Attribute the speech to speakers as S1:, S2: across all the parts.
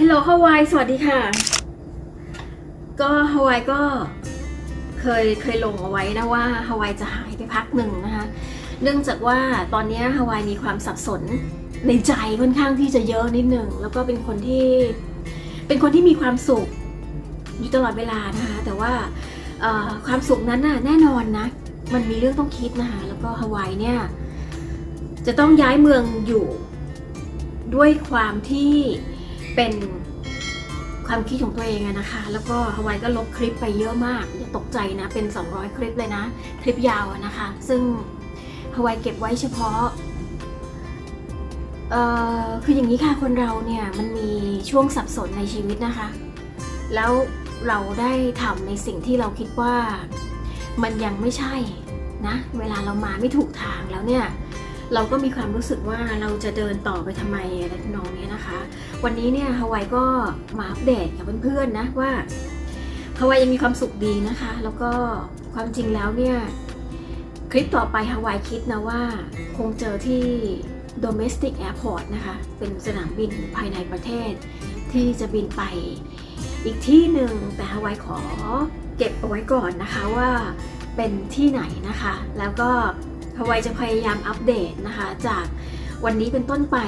S1: ฮัลโหลฮาวายสวัสดีค่ะ ก็ฮาวายก็เคยเคยลงเอาไว้นะว่าฮาวายจะหายไปพักหนึ่งนะคะ เนื่องจากว่าตอนนี้ฮาวายมีความสับสนในใจค่อนข้างที่จะเยอะนิดหนึ่งแล้วก็เป็นคนที่เป็นคนที่มีความสุขอยู่ตลอดเวลานะคะแต่ว่าความสุขนั้นน่ะแน่นอนนะมันมีเรื่องต้องคิดนะคะแล้วก็ฮาวายเนี่ยจะต้องย้ายเมืองอยู่ด้วยความที่ เป็นความคิดของตัวเองอะนะคะ แล้วก็ฮาวายก็ลบคลิปไปเยอะมากอย่าตกใจนะ เป็น 200 คลิปเลยนะ คลิปยาวนะคะ ซึ่งฮาวายเก็บไว้เฉพาะเอ่อคืออย่างนี้ค่ะคนเราเนี่ยมันมีช่วงสับสนในชีวิตนะคะ แล้วเราได้ทำในสิ่งที่เราคิดว่ามันยังไม่ใช่นะ เวลาเรามาไม่ถูกทางแล้วเนี่ย เราก็มีความรู้สึกว่าเราจะเดินต่อไปทำไมอะไรทำนองนี้นะคะ วันนี้เนี่ยฮาวายก็มาอัปเดตกับเพื่อนๆนะว่าฮาวายยังมีความสุขดีนะคะ แล้วก็ความจริงแล้วเนี่ยคลิปต่อไปฮาวายคิดนะว่าคงเจอที่ domestic airport นะคะ เป็นสนามบินภายในประเทศ ที่จะบินไปอีกที่หนึ่งแต่ฮาวายขอเก็บเอาไว้ก่อนนะคะว่าเป็นที่ไหนนะคะ แล้วก็ ฮาวายจะพยายามอัปเดตนะคะ จากวันนี้เป็นต้นไป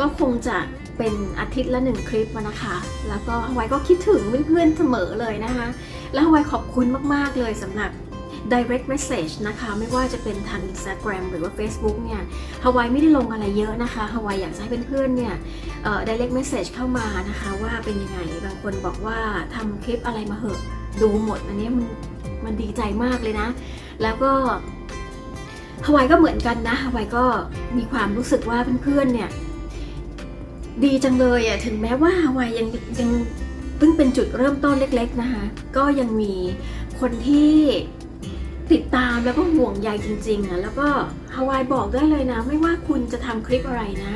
S1: ก็คงจะเป็นอาทิตย์ละหนึ่งคลิปนะคะ แล้วก็ฮาวายก็คิดถึงเพื่อนๆเสมอเลยนะคะ แล้วฮาวายขอบคุณมากๆเลยสำหรับ direct message นะคะ ไม่ว่าจะเป็นทาง Instagram หรือว่า Facebook เนี่ยฮาวายไม่ได้ลงอะไรเยอะนะคะฮาวายอยากจะให้เพื่อนๆเนี่ยเอ่อ direct message เข้ามานะคะว่าเป็นยังไง บางคนบอกว่าทำคลิปอะไรมาเหอะ ดูหมด อันนี้มันมันดีใจมากเลยนะ แล้วก็ ฮาวายก็เหมือนกันนะฮาวายก็มีความรู้สึกว่าเพื่อนๆเนี่ยดีจังเลยอะถึงแม้ว่าฮาวายยังยังเพิ่งเป็นจุดเริ่มต้นเล็ก ๆนะคะ ก็ยังมีคนที่ติดตามแล้วก็ห่วงใยจริงๆอะแล้วก็ฮาวายบอกได้เลยนะ ไม่ว่าคุณจะทำคลิปอะไรนะ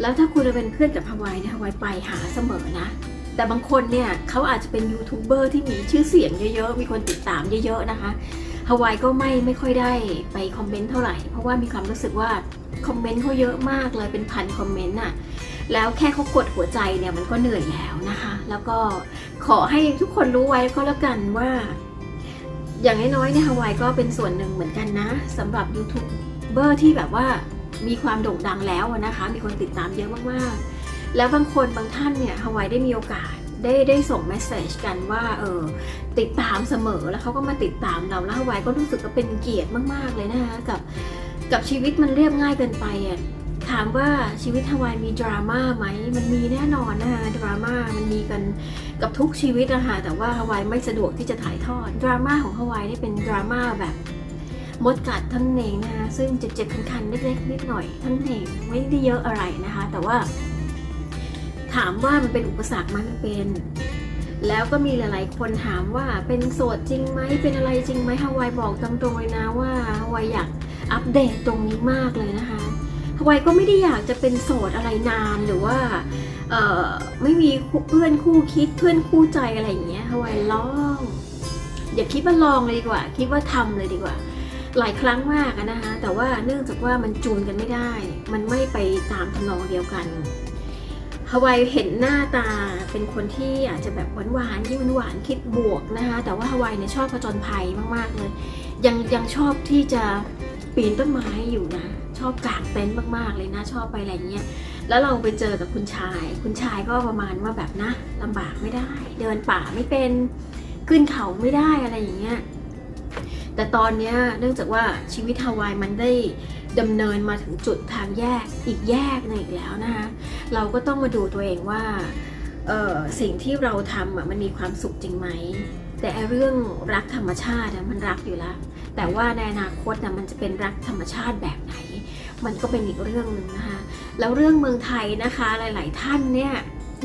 S1: แล้วถ้าคุณจะเป็นเพื่อนกับฮาวายเนี่ยฮาวายไปหาเสมอนะ แต่บางคนเนี่ยเขาอาจจะเป็นยูทูบเบอร์ที่มีชื่อเสียงเยอะๆ มีคนติดตามเยอะๆนะคะ ฮาวายก็ไม่ไม่ค่อยได้ไปคอมเมนต์เท่าไหร่ เพราะว่ามีความรู้สึกว่าคอมเมนต์เขาเยอะมากเลยเป็นพันคอมเมนต์อะแล้วแค่เขากดหัวใจเนี่ยมันก็เหนื่อยแล้วนะคะ แล้วก็ขอให้ทุกคนรู้ไว้ก็แล้วกันว่า อย่างน้อยๆเนี่ยฮาวายก็เป็นส่วนหนึ่งเหมือนกันนะสำหรับยูทูบเบอร์ที่แบบว่ามีความโด่งดังแล้วนะคะ มีคนติดตามเยอะมากๆ แล้วบางคนบางท่านเนี่ยฮาวายได้มีโอกาส ได้ได้ส่งเมสเซจกันว่าเออติดตามเสมอแล้วเขาก็มาติดตามเราแล้วฮาวายก็รู้สึกว่าเป็นเกียรติมากๆเลยนะคะกับกับชีวิตมันเรียบง่ายเกินไปอะถามว่าชีวิตฮาวายมีดราม่าไหมมันมีแน่นอนนะคะดราม่ามันมีกันกับทุกชีวิตนะคะแต่ว่าฮาวายไม่สะดวกที่จะถ่ายทอดดราม่าของฮาวายนี่เป็นดราม่าแบบมดกัดท่านเองนะคะซึ่งเจ็บๆคันๆเล็กๆนิดหน่อยท่านเองไม่ได้เยอะอะไรนะคะ แต่ว่า ถามว่ามันเป็นอุปสรรคมันเป็น แล้วก็มีหลาย ๆ คนถามว่าเป็นโสดจริงไหมเป็นอะไรจริงไหมฮาวายบอกตามตรงเลยนะว่าฮาวายอยากอัปเดตตรงนี้มากเลยนะคะฮาวายก็ไม่ได้อยากจะเป็นโสดอะไรนานหรือว่าไม่มีเพื่อนคู่คิดเพื่อนคู่ใจอะไรอย่างเงี้ยฮาวายลองอย่าคิดว่าลองเลยดีกว่า คิดว่าทำเลยดีกว่า หลายครั้งมากนะคะแต่ว่าเนื่องจากว่ามันจูนกันไม่ได้ มันไม่ไปตามทำนองเดียวกัน ฮาวายเห็นหน้าตาเป็นคนที่อาจจะแบบหวานๆที่หวานๆคิดบวกนะคะ แต่ว่าฮาวายเนี่ยชอบผจญภัยมากๆเลย ยังยังชอบที่จะปีนต้นไม้อยู่นะ ชอบกางเต็นท์มากๆเลยนะ ชอบไปอะไรเงี้ย แล้วเราไปเจอกับคุณชาย คุณชายก็ประมาณว่าแบบนะลำบากไม่ได้ เดินป่าไม่เป็นขึ้นเขาไม่ได้อะไรอย่างเงี้ยแต่ตอนเนี้ยเนื่องจากว่าชีวิตฮาวายมันได้ ดำเนินมาถึงจุดทางแยกอีกแยกหนึ่งอีกแล้วนะคะเราก็ต้องมาดูตัวเองว่าเออสิ่งที่เราทำมันมีความสุขจริงไหม แต่เรื่องรักธรรมชาติมันรักอยู่แล้ว แต่ว่าในอนาคตนะมันจะเป็นรักธรรมชาติแบบไหน มันก็เป็นอีกเรื่องหนึ่งนะคะ แล้วเรื่องเมืองไทยนะคะหลาย ๆ ท่านเนี่ย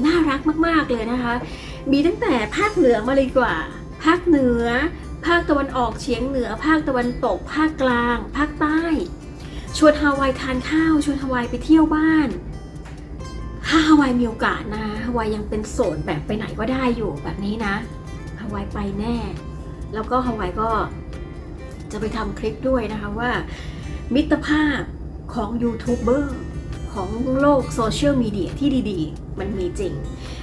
S1: น่ารักมาก ๆ เลยนะคะ มีตั้งแต่ภาคเหนือมาเลยกว่า ภาคเหนือ ภาคตะวันออกเฉียงเหนือ ภาคตะวันตก ภาคกลาง ภาคใต้ ชวนฮาวายทานข้าว ชวนฮาวายไปเที่ยวบ้าน ถ้าฮาวายมีโอกาสนะฮาวายยังเป็นโสดแบบไปไหนก็ได้อยู่แบบนี้นะฮาวายไปแน่ แล้วก็ฮาวายก็จะไปทำคลิปด้วยนะคะว่า มิตรภาพของยูทูบเบอร์ของโลกโซเชียลมีเดียที่ดีๆ มันมีจริง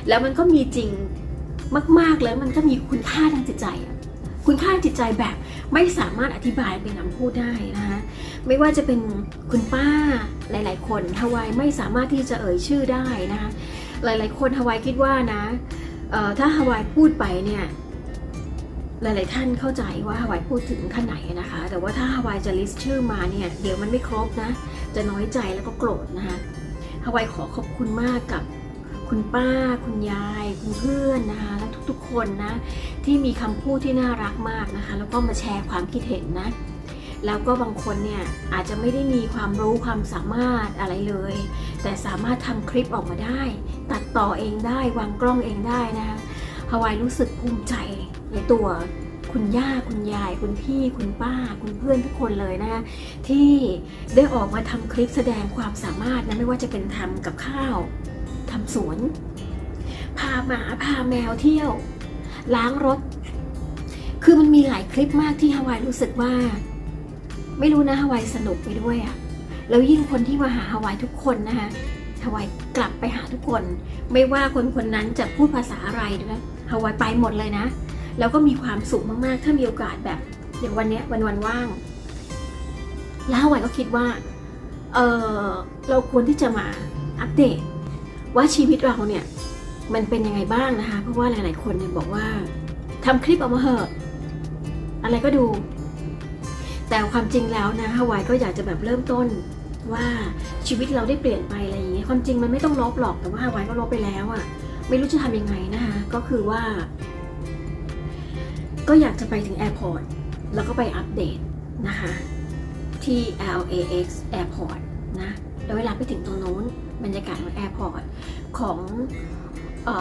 S1: แล้วมันก็มีจริงมากๆแล้วมันก็มีคุณค่าทางจิตใจ คุณค่าจิตใจแบบไม่สามารถอธิบายเป็นคำพูดได้นะคะ ไม่ว่าจะเป็นคุณป้าหลาย ๆ คนฮาวายไม่สามารถที่จะเอ่ยชื่อได้นะคะหลาย ๆ คนฮาวายคิดว่านะถ้าฮาวายพูดไปเนี่ยหลาย ๆ ท่านเข้าใจว่าฮาวายพูดถึงท่านไหนนะคะ แต่ว่าถ้าฮาวายจะลิสต์ชื่อมาเนี่ยเดี๋ยวมันไม่ครบนะ จะน้อยใจแล้วก็โกรธนะคะฮาวายขอขอบคุณมากกับคุณป้า คุณยาย คุณเพื่อนนะคะ และทุกๆ คนนะที่มีคำพูดที่น่ารักมากนะคะ แล้วก็มาแชร์ความคิดเห็นนะ แล้วก็บางคนเนี่ยอาจจะไม่ได้มีความรู้ความสามารถอะไรเลย แต่สามารถทำคลิปออกมาได้ ตัดต่อเองได้วางกล้องเองได้นะคะฮาวายรู้สึกภูมิใจในตัวคุณย่าคุณยาย คุณพี่คุณป้า คุณเพื่อนทุกคนเลยนะคะที่ได้ออกมาทำคลิปแสดงความสามารถนะไม่ว่าจะเป็นทำกับข้าวทำสวน พาหมาพาแมวเที่ยว ล้างรถ คือมันมีหลายคลิปมากที่ฮาวายรู้สึกว่า ไม่รู้นะฮาวายสนุกไปด้วยอะแล้วยิ่งคนที่มาหาฮาวายทุกคนนะคะฮาวายกลับไปหาทุกคน ไม่ว่าคนคนนั้นจะพูดภาษาอะไรด้วยฮาวายไปหมดเลยนะ แล้วก็มีความสุขมากๆ ถ้ามีโอกาสแบบอย่างวันเนี้ยวันวันว่าง แล้วฮาวายก็คิดว่าเออเราควรที่จะมาอัปเดต ว่าชีวิตเราเนี่ยมันเป็นยังไงบ้างนะคะ เพราะว่าหลาย ๆ คนเนี่ยบอกว่าทำคลิปออกมาเหอะ อะไรก็ดู แต่ความจริงแล้วนะฮาวายก็อยากจะแบบเริ่มต้นว่าชีวิตเราได้เปลี่ยนไปอะไรอย่างเงี้ยความจริงมันไม่ต้องลบหรอกแต่ว่าฮาวายก็ลบไปแล้วอะ่ะไม่รู้จะทำยังไงนะคะก็คือว่า ก็อยากจะไปถึงแอร์พอร์ตแล้วก็ไปอัปเดตนะคะที่ LAX Airport นะแล้วเวลาไปถึงตรงโน้นบรรยากาศของแอร์พอร์ตของ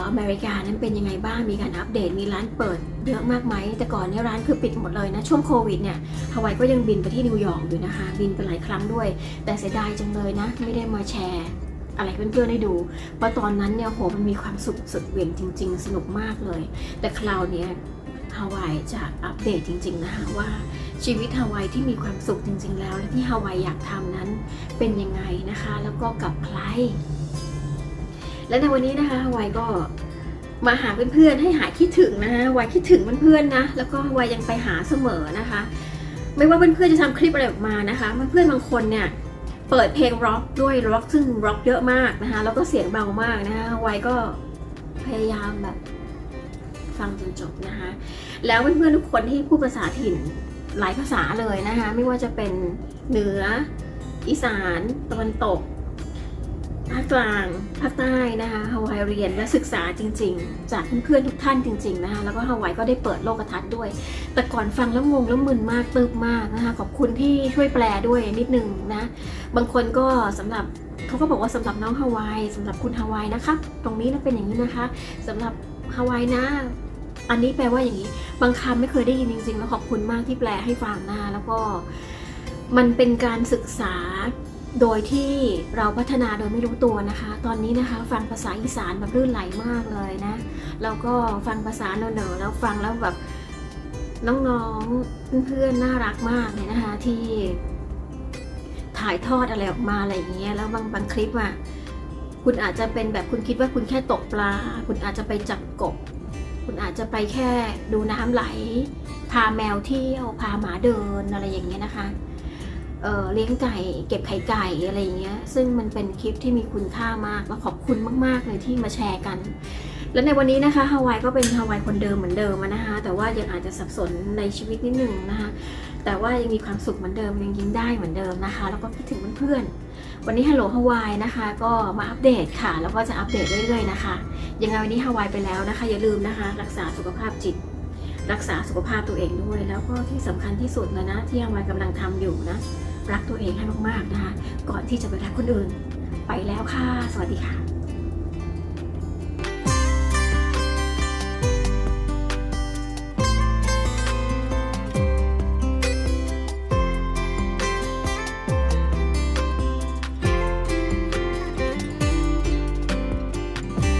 S1: อเมริกานั้นเป็นยังไงบ้าง มีการอัปเดต มีร้านเปิดเยอะมากไหม แต่ก่อนเนี่ยร้านคือปิดหมดเลยนะ ช่วงโควิดเนี่ยฮาวายก็ยังบินไปที่นิวยอร์กอยู่นะคะ บินไปหลายครั้งด้วย แต่เสียดายจังเลยนะ ไม่ได้มาแชร์อะไรเพื่อนๆได้ดูเพราะตอนนั้นเนี่ยโหมันมีความสุขสุดเหวี่ยงจริง ๆ สนุกมากเลย แต่คราวนี้ฮาวายจะอัปเดตจริง ๆ นะคะว่าชีวิตฮาวายที่มีความสุขจริง ๆ แล้ว และที่ฮาวายอยากทำนั้นเป็นยังไงนะคะ แล้วก็กับใคร และในวันนี้นะคะวายก็มาหาเพื่อนๆให้หายคิดถึงนะคะวายคิดถึงเพื่อนๆนะ แล้วก็วายยังไปหาเสมอนะคะ ไม่ว่าเพื่อนๆจะทำคลิปอะไรออกมานะคะเพื่อนๆบางคนเนี่ยเปิดเพลงร็อกด้วยร็อกซึ่งร็อกเยอะมากนะคะแล้วก็เสียงเบามากนะคะวายก็พยายามแบบฟังจนจบนะคะแล้วเพื่อนๆทุกคนที่พูดภาษาถิ่นหลายภาษาเลยนะคะไม่ว่าจะเป็นเหนืออีสานตะวันตก ภาคกลางภาคใต้นะคะฮาวายเรียนและศึกษาจริง ๆ จากเพื่อนๆทุกท่านจริงๆนะคะแล้วก็ฮาวายก็ได้เปิดโลกทัศน์ด้วย แต่ก่อนฟังแล้วงงแล้วมึนมากตึบมากนะคะขอบคุณที่ช่วยแปลด้วยนิดนึงนะบางคนก็สำหรับเขาก็บอกว่าสำหรับน้องฮาวายสำหรับคุณฮาวายนะคะตรงนี้นะเป็นอย่างนี้นะคะสำหรับฮาวายนะอันนี้แปลว่าอย่างนี้ บางคำไม่เคยได้ยินจริงๆแล้วขอบคุณมากที่แปลให้ฟังนะคะแล้วก็มันเป็นการศึกษา โดยที่เราพัฒนาโดยไม่รู้ตัวนะคะ ตอนนี้นะคะ ฟังภาษาอีสานแบบลื่นไหลมากเลยนะ แล้วก็ฟังภาษาเหนอๆแล้วฟังแล้วแบบน้องๆเพื่อนๆน่ารักมากเลยนะคะที่ถ่ายทอดอะไรออกมาอะไรอย่างเงี้ยแล้วบางบางคลิปอะคุณอาจจะเป็นแบบคุณคิดว่าคุณแค่ตกปลา คุณอาจจะไปจับกบ คุณอาจจะไปแค่ดูน้ำไหล พาแมวเที่ยวพาหมาเดินอะไรอย่างเงี้ยนะคะ เเลี้ยงไก่เก็บไข่ไก่อะไรอย่างเงี้ยซึ่งมันเป็นคลิปที่มีคุณค่ามากและขอบคุณมาก ๆ เลยที่มาแชร์กัน และในวันนี้นะคะฮาวายก็เป็นฮาวายคนเดิมเหมือนเดิมนะคะแต่ว่ายังอาจจะสับสนในชีวิตนิดนึงนะคะแต่ว่ายังมีความสุขเหมือนเดิมยังยิ้มได้เหมือนเดิมนะคะ แล้วก็คิดถึงเพื่อนๆวันนี้ฮัลโหลฮาวายนะคะ ก็มาอัปเดตค่ะ แล้วก็จะอัปเดตเรื่อยๆนะคะยังไงวันนี้ฮาวายไปแล้วนะคะ อย่าลืมนะคะ รักษาสุขภาพจิต รักษาสุขภาพตัวเองด้วย แล้วก็ที่สำคัญที่สุดเลยนะที่ฮาวายกำลังทำอยู่นะ รักตัวเองให้มากๆนะคะ ก่อนที่จะไปรักคนอื่น ไปแล้วค่ะ สวัสดีค่ะ